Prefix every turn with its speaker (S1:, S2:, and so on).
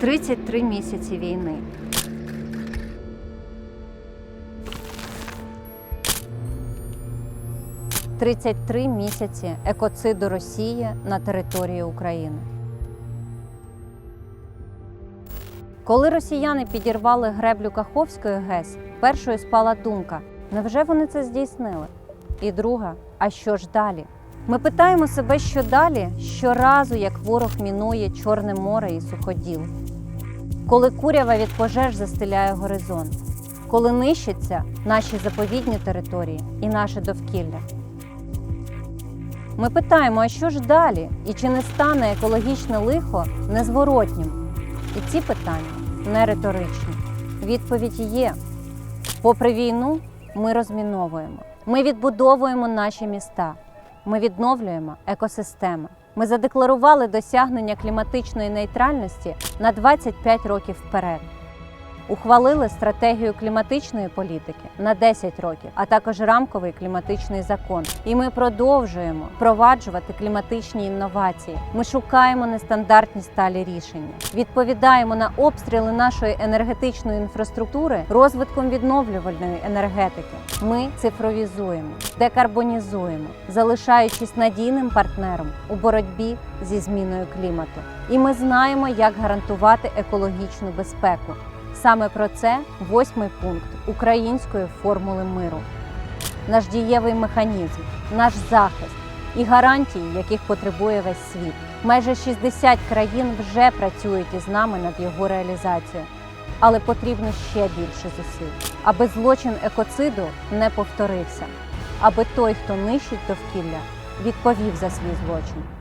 S1: 33 місяці війни. «33 місяці екоциду Росії на території України. Коли росіяни підірвали греблю Каховської ГЕС, першою спала думка: невже вони це здійснили? І друга, а що ж далі? Ми питаємо себе, що далі, щоразу, як ворог мінує Чорне море і суходіл, коли курява від пожеж застеляє горизонт, коли нищаться наші заповідні території і наше довкілля. Ми питаємо, а що ж далі? І чи не стане екологічне лихо незворотнім? І ці питання не риторичні. Відповідь є. Попри війну, ми розміновуємо. Ми відбудовуємо наші міста. Ми відновлюємо екосистеми. Ми задекларували досягнення кліматичної нейтральності на 25 років вперед. Ухвалили стратегію кліматичної політики на 10 років, а також рамковий кліматичний закон. І ми продовжуємо впроваджувати кліматичні інновації. Ми шукаємо нестандартні сталі рішення, відповідаємо на обстріли нашої енергетичної інфраструктури розвитком відновлювальної енергетики. Ми цифровізуємо, декарбонізуємо, залишаючись надійним партнером у боротьбі зі зміною клімату. І ми знаємо, як гарантувати екологічну безпеку. Саме про це восьмий пункт української формули миру. Наш дієвий механізм, наш захист і гарантії, яких потребує весь світ. Майже 60 країн вже працюють із нами над його реалізацією, але потрібно ще більше зусиль, аби злочин екоциду не повторився, аби той, хто нищить довкілля, відповів за свій злочин.